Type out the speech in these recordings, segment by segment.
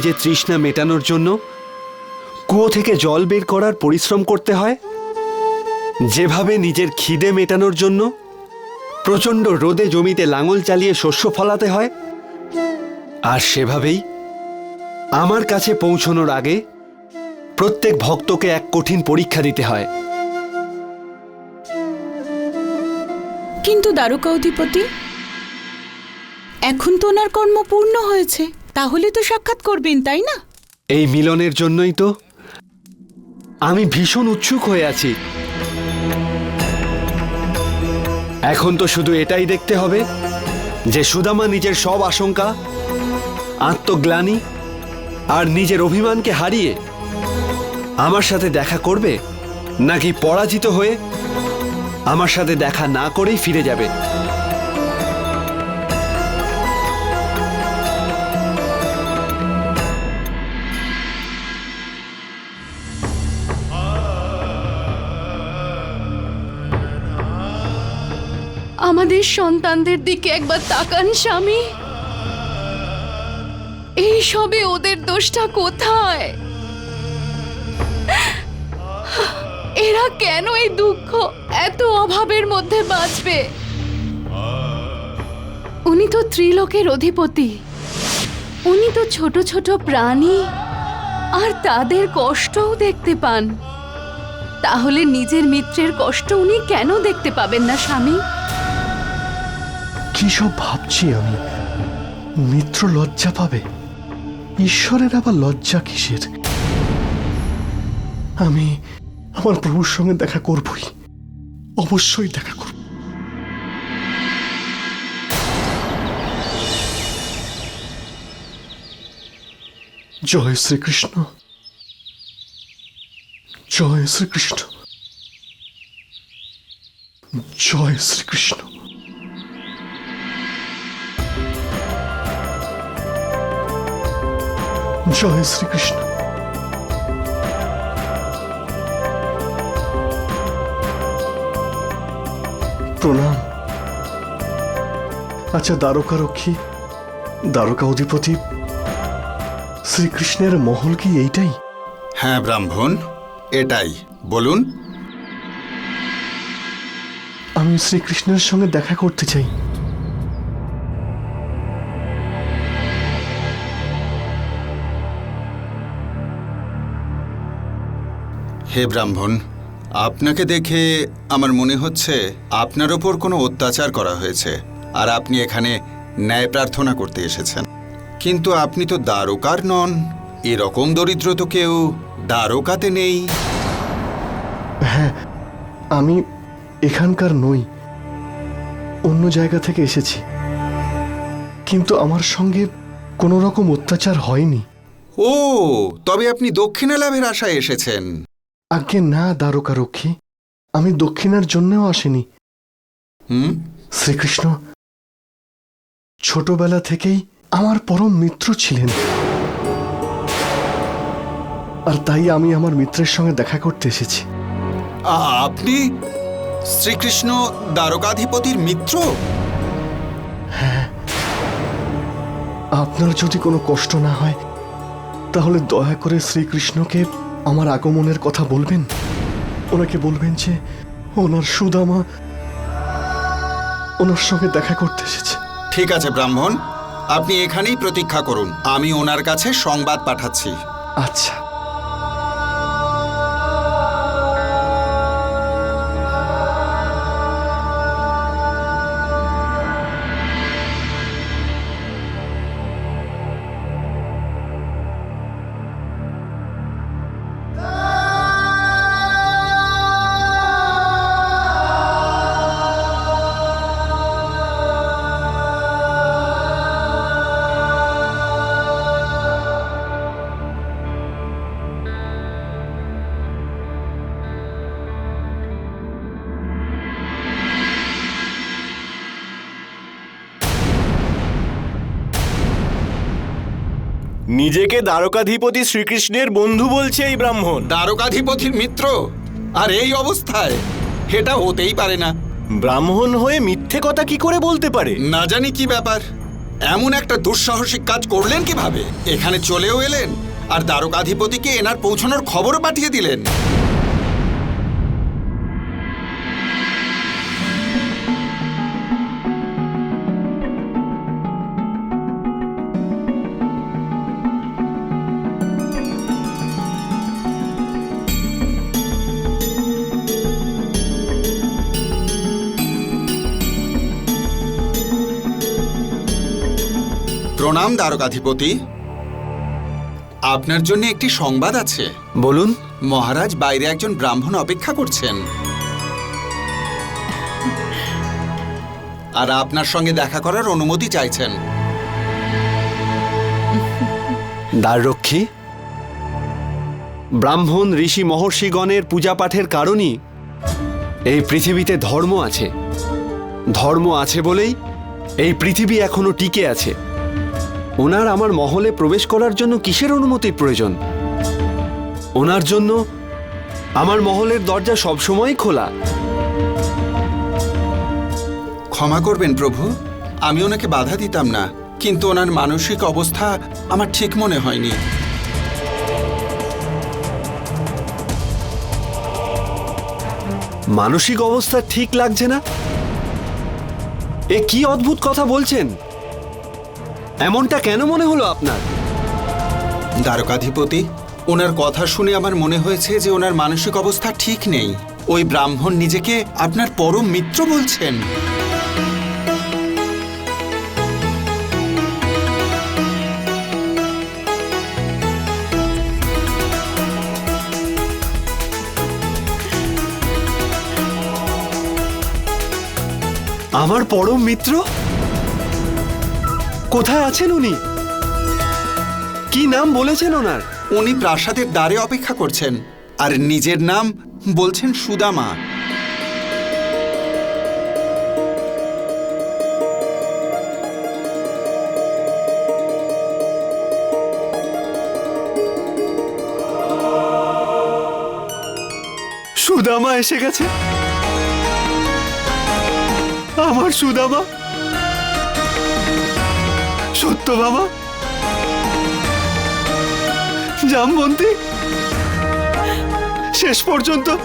নিজের তৃষ্ণা মেটানোর জন্য কুয়ো থেকে জল বের করার পরিশ্রম করতে হয়। যেভাবে নিজের খিদে মেটানোর জন্য প্রচণ্ড রোদে জমিতে লাঙল চালিয়ে শস্য ফলাতে হয়, আর সেভাবেই আমার কাছে পৌঁছনোর আগে প্রত্যেক ভক্তকে এক কঠিন পরীক্ষা দিতে হয়। কিন্তু দ্বারকা অধিপতি এখন তো ওনার কর্ম পূর্ণ হয়েছে। তাহলে তো সাক্ষাৎ করবেন, তাই না? এই মিলনের জন্যই তো। আমি ভীষণ উৎসুক হয়ে আছি। এখন তো শুধু এটাই দেখতে হবে, যে সুদামা নিজের সব আশঙ্কা, আত্মগ্লানি আর নিজের অভিমানকে হারিয়ে আমার সাথে দেখা করবে, নাকি পরাজিত হয়ে আমার সাথে দেখা না করেই ফিরে যাবে। আমাদের সন্তানদের দিকে একবার তাকান, স্বামী। এই সবে ওদের দোষটা কোথায়? এরা কেন এই দুঃখ এত অভাবের মধ্যে বাঁচবে? উনি তো ত্রিলোকের অধিপতি। উনি তো ছোট ছোট প্রাণী। আর তাদের কষ্টও দেখতে পান। তাহলে নিজের মিত্রের কষ্ট উনি কেন দেখতে পাবেন না, স্বামী? কি সব ভাবছি আমি? মিত্র লজ্জা পাবে? ঈশ্বরের আবার লজ্জা কিসের? আমি আমার প্রভুর সঙ্গে দেখা করবই। অবশ্যই দেখা করব। জয় শ্রীকৃষ্ণ। জয় শ্রীকৃষ্ণ। জয় শ্রীকৃষ্ণ। জয় শ্রীকৃষ্ণ। প্রণাম। আচ্ছা দ্বারকারক্ষী দ্বারকা অধিপতি শ্রীকৃষ্ণের মহল কি এইটাই? হ্যাঁ ব্রাহ্মণ এটাই। বলুন। আমি শ্রীকৃষ্ণের সঙ্গে দেখা করতে চাই। হে ব্রাহ্মণ আপনাকে দেখে আমার মনে হচ্ছে আপনার ওপর কোনো অত্যাচার করা হয়েছে আর আপনি এখানে ন্যায় প্রার্থনা করতে এসেছেন। কিন্তু আপনি তো দ্বারকার নন এরকম দরিদ্র তো কেউ দ্বারকাতে নেই। হ্যাঁ আমি এখানকার নই অন্য জায়গা থেকে এসেছি। কিন্তু আমার সঙ্গে কোনো রকম অত্যাচার হয়নি। ও তবে আপনি দক্ষিণা লাভের আশায় এসেছেন। আজ্ঞে না দ্বারকারক্ষী আমি দক্ষিণার জন্যও আসিনি। হুম? শ্রীকৃষ্ণ ছোটবেলা থেকেই আমার পরম মিত্র ছিলেন। আর তাই আমি আমার মিত্রের সঙ্গে দেখা করতে এসেছি। আপনি শ্রীকৃষ্ণ দ্বারকাধিপতির মিত্র? হ্যাঁ। আপনার যদি কোনো কষ্ট না হয় তাহলে দয়া করে শ্রীকৃষ্ণকে আমার আগমনের কথা বলবেন? ওনাকে বলবেন যে ওনার সুদামা ওনার সঙ্গে দেখা করতে এসেছে। ঠিক আছে ব্রাহ্মণ। আপনি এখানেই প্রতীক্ষা করুন। আমি ওনার কাছে সংবাদ পাঠাচ্ছি। আচ্ছা। নিজেকে দ্বারকাধিপতি শ্রীকৃষ্ণের বন্ধু বলছে এই ব্রাহ্মণ। দ্বারকাধিপতির মিত্র? আর এই অবস্থায়? সেটা হতেই পারে না। ব্রাহ্মণ হয়ে মিথ্যে কথা কি করে বলতে পারে? না জানি কি ব্যাপার। এমন একটা দুঃসাহসিক কাজ করলেন কীভাবে? এখানে চলেও এলেন আর দ্বারকাধিপতিকে এনার পৌঁছানোর খবর পাঠিয়ে দিলেন। প্রণাম দ্বারকাধিপতি। আপনার জন্য একটি সংবাদ আছে। বলুন। মহারাজ বাইরে একজন ব্রাহ্মণ অপেক্ষা করছেন। আর আপনার সঙ্গে দেখা করার অনুমতি চাইছেন। দ্বাররক্ষী ব্রাহ্মণ ঋষি মহর্ষিগণের পূজা পাঠের কারণই এই পৃথিবীতে ধর্ম আছে। ধর্ম আছে বলেই এই পৃথিবী এখনও টিকে আছে। ওনার আমার মহলে প্রবেশ করার জন্য কিসের অনুমতির প্রয়োজন? ওনার জন্য আমার মহলের দরজা সবসময় খোলা। ক্ষমা করবেন প্রভু আমি ওনাকে বাধা দিতাম না কিন্তু ওনার মানসিক অবস্থা আমার ঠিক মনে হয়নি। মানসিক অবস্থা ঠিক লাগছে না? এ কি অদ্ভুত কথা বলছেন? এমনটা কেন মনে হলো আপনার? দ্বারকাধিপতি ওনার কথা শুনে আমার মনে হয়েছে যে ওনার মানসিক অবস্থা ঠিক নেই। ওই ব্রাহ্মণ নিজেকে আপনার পরম মিত্র বলছেন। আমার পরম মিত্র? কোথায় আছেন উনি? কি নাম বলেছেন ওনার? উনি প্রাসাদের দ্বারে অপেক্ষা করছেন আর নিজের নাম বলছেন সুদামা। সুদামা এসে গেছে। আমার সুদামা সত্য বাবা। জামবন্তি শেষ পর্যন্ত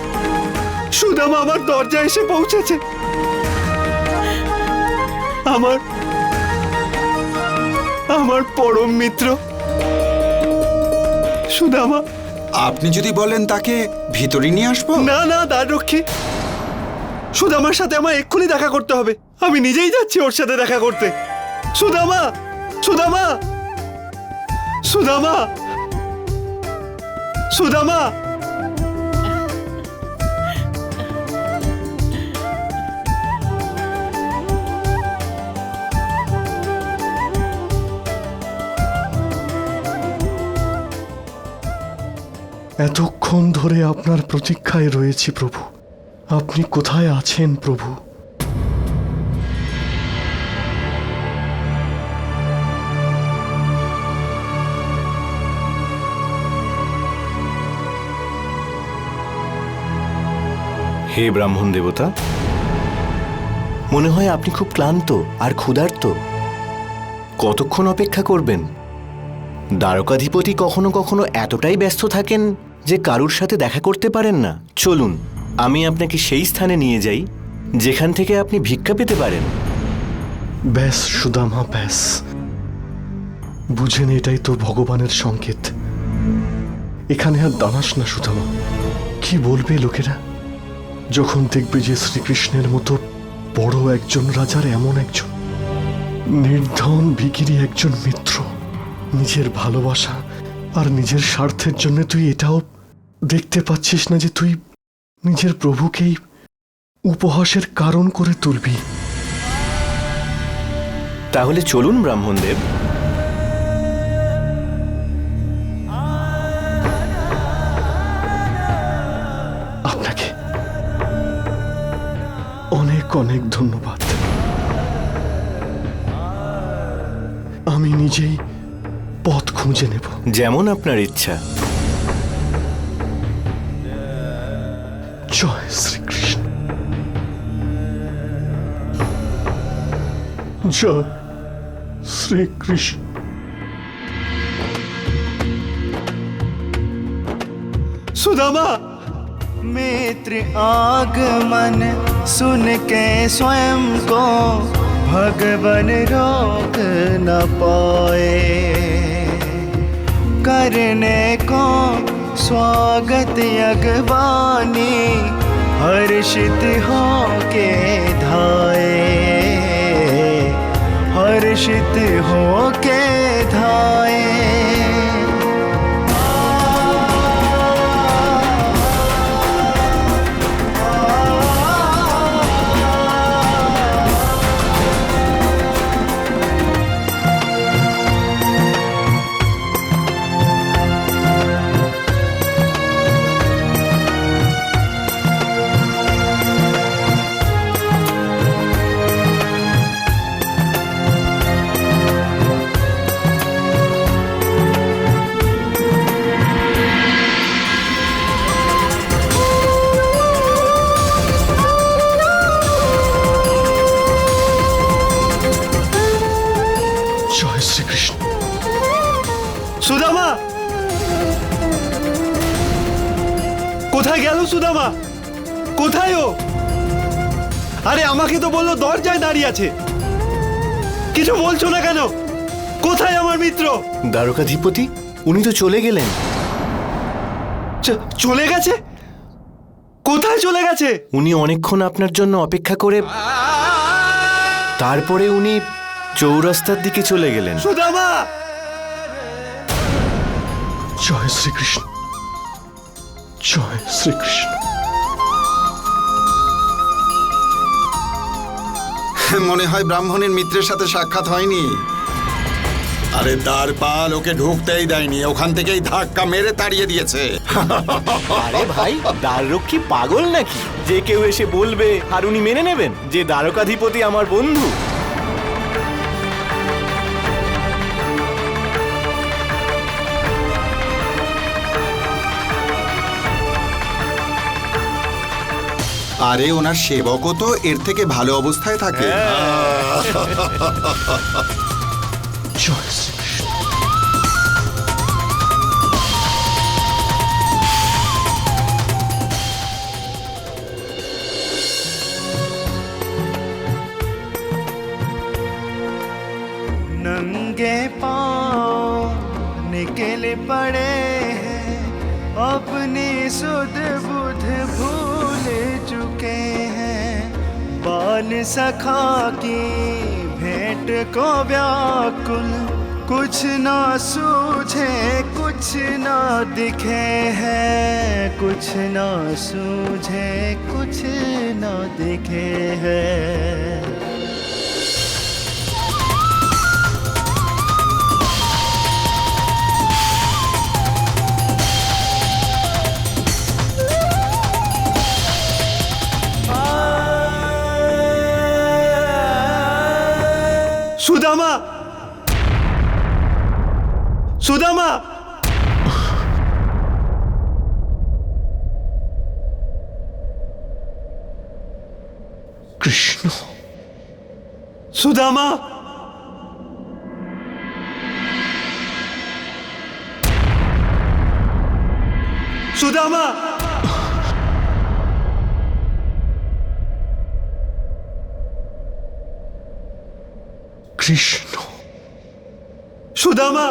সুদামা আমার দরজা এসে পৌঁছেছে। আমার আমার পরম মিত্র। সুদামা। আপনি যদি বলেন তাকে ভিতরে নিয়ে আসব? না না দ্বাররক্ষী। সুদামার সাথে আমার এক্ষুনি দেখা করতে হবে। আমি নিজেই যাচ্ছি ওর সাথে দেখা করতে। সুদামা! সুদামা! সুদামা! সুদামা! এতক্ষণ ধরে আপনার প্রতীক্ষায় রয়েছি প্রভু। আপনি কোথায় আছেন প্রভু? হে ব্রাহ্মণ দেবতা, মনে হয় আপনি খুব ক্লান্ত আর ক্ষুধার্ত। কতক্ষণ অপেক্ষা করবেন? দ্বারকাধিপতি কখনো কখনো এতটাই ব্যস্ত থাকেন যে কারুর সাথে দেখা করতে পারেন না। চলুন, আমি আপনাকে সেই স্থানে নিয়ে যাই, যেখান থেকে আপনি ভিক্ষা পেতে পারেন। ব্যাস, সুদামা, ব্যাস। বুঝেন এটাই তো ভগবানের সংকেত। এখানে আর দাঁড়াস না, সুদামা। কি বলবে লোকেরা? যখন দেখবে যে শ্রীকৃষ্ণের মতো বড় একজন রাজার এমন একজন নির্ধন ভিকিরি একজন মিত্র, নিজের ভালোবাসা আর নিজের স্বার্থের জন্য তুই এটাও দেখতে পাচ্ছিস না যে তুই নিজের প্রভুকেই উপহাসের কারণ করে তুলবি। তাহলে চলুন ব্রাহ্মণদেব। অনেক অনেক ধন্যবাদ আমি নিজেই পথ খুঁজে নেব যেমন আপনার ইচ্ছা জয় শ্রীকৃষ্ণ জয় শ্রীকৃষ্ণ সুদামা मित्र आगमन सुन के स्वयं को भगवन रोक न पाए। करने को स्वागत अगवानी हर्षित हो के धाए। हर्षित हो के धाए। কোথায় ও? আরে আমাকে তো বলল দরজায় দাঁড়িয়ে আছে। কিছু বলছো না কেন? কোথায় আমার মিত্র? দ্বারকাধিপতি উনি তো চলে গেলেন। চ- চলে গেছে? কোথায় চলে গেছে? উনি অনেকক্ষণ আপনার জন্য অপেক্ষা করে তারপরে উনি চৌরাস্তার দিকে চলে গেলেন। সুদামা! জয় শ্রীকৃষ্ণ। জয় শ্রীকৃষ্ণ। মনে হয় ব্রাহ্মণের মিত্রের সাথে সাক্ষাৎ হয়নি। আরে তার দ্বারপাল ওকে ঢুকতেই দেয়নি ওখান থেকেই ধাক্কা মেরে তাড়িয়ে দিয়েছে। আরে ভাই দ্বাররক্ষী পাগল নাকি? যে কেউ এসে বলবে আর উনি মেনে নেবেন যে দ্বারকাধিপতি আমার বন্ধু। আরে ওনার সেবকও তো এর থেকে ভালো অবস্থায় থাকে জয় শ্রীকৃষ্ণ नंगे पाँव निकल पड़े हैं अपनी सुध बुध भूल चुके हैं। बाल सखा की भेंट को व्याकुल। कुछ ना सूझे, कुछ ना दिखे है। कुछ ना सूझे, कुछ ना दिखे हैं। সুদামা কৃষ্ণ সুদামা সুদামা কৃষ্ণ সুদামা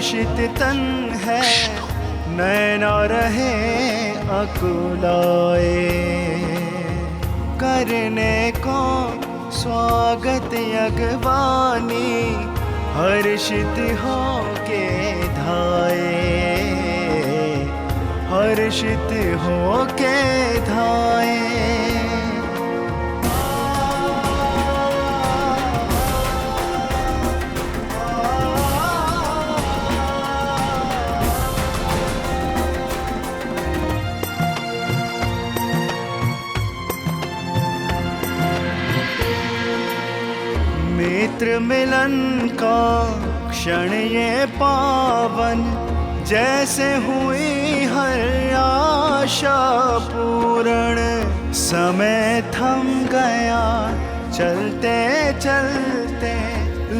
हर्षित तन है। नैना रहे अकुलाए। करने को स्वागत अगवानी हर्षित हो के धाए। हर्षित हो के धाए। मित्र मिलन का क्षण ये पावन जैसे हुई हर आशा पूर्ण। समय थम गया, चलते चलते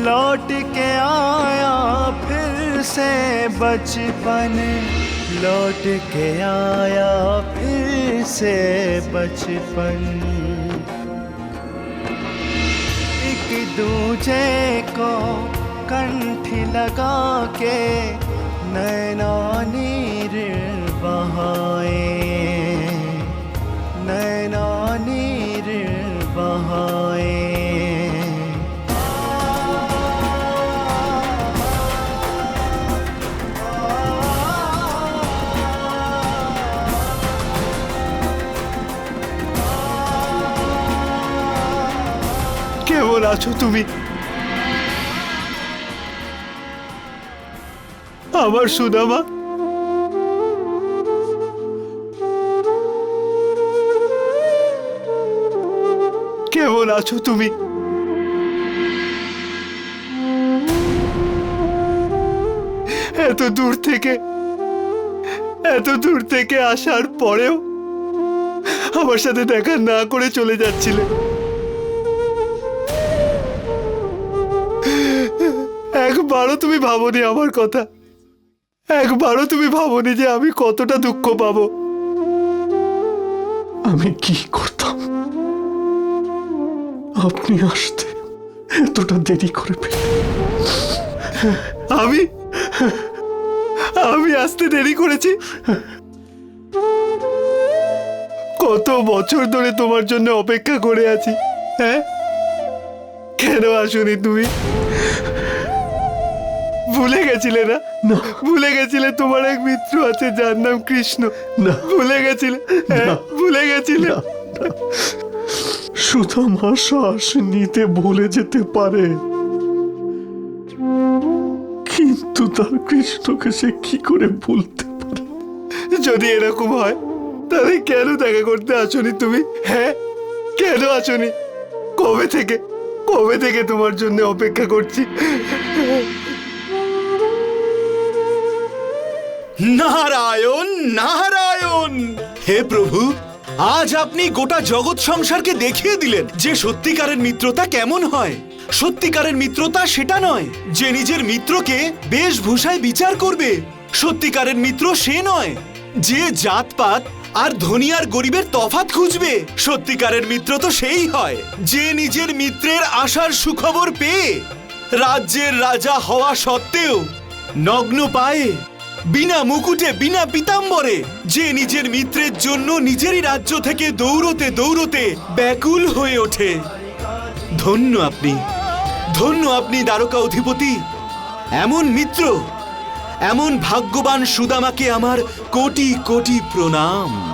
लौट के आया फिर से बचपन। लौट के आया फिर से बचपन। एक दूजे को कंठी लगा के नैना नीर बहाए नैना আছো তুমি? আমার সুদামা। কেমন আছো তুমি? এত দূর থেকে, এত দূর থেকে আসার পরেও আমার সাথে দেখা না করে চলে যাচ্ছিলে। একবারও তুমি ভাবনি আমার কথা। একবারও তুমি ভাবনি যে আমি কতটা দুঃখ পাবো। আমি কি করতাম? আপনি আসতে এতটা দেরি করে আমি? আমি আসতে দেরি করেছি। কত বছর ধরে তোমার জন্য অপেক্ষা করে আছি হ্যাঁ? কেন আসুনি তুমি? ভুলে গেছিলে না? না। ভুলে গেছিলে তোমার এক মিত্র আছে যার নাম কৃষ্ণ। না। ভুলে গেছিলে? হ্যাঁ। ভুলে গেছিলে? সুধামা শ্বাস নিতে ভুলে যেতে পারে। কিন্তু তার কৃষ্ণকে সে কি করে ভুলতে পারে? যদি এরকম হয় তাহলে কেন দেখা করতে আসনি তুমি? হ্যাঁ? কেন আসনি? কবে থেকে? কবে থেকে তোমার জন্য অপেক্ষা করছি? নারায়ণ নারায়ণ! হে প্রভু, আজ আপনি গোটা জগৎ সংসারকে দেখিয়ে দিলেন যে সত্যিকারের মিত্রতা কেমন হয়। সত্যিকারের মিত্রতা সেটা নয় যে নিজের মিত্রকে বেশভূষায় বিচার করবে। সত্যিকারের মিত্র সে নয় যে জাতপাত আর ধনী আর গরিবের তফাত খুঁজবে। সত্যিকারের মিত্র তো সেই হয় যে নিজের মিত্রের আশার সুখবর পেয়ে রাজ্যের রাজা হওয়া সত্ত্বেও নগ্ন পায়ে বিনা মুকুটে, বিনা পিতাম্বরে, যে নিজের মিত্রের জন্য নিজেরই রাজ্য থেকে দৌড়তে দৌড়তে ব্যাকুল হয়ে ওঠে। ধন্য আপনি ধন্য আপনি দ্বারকা অধিপতি। এমন মিত্র, এমন ভাগ্যবান সুদামাকে আমার কোটি কোটি প্রণাম।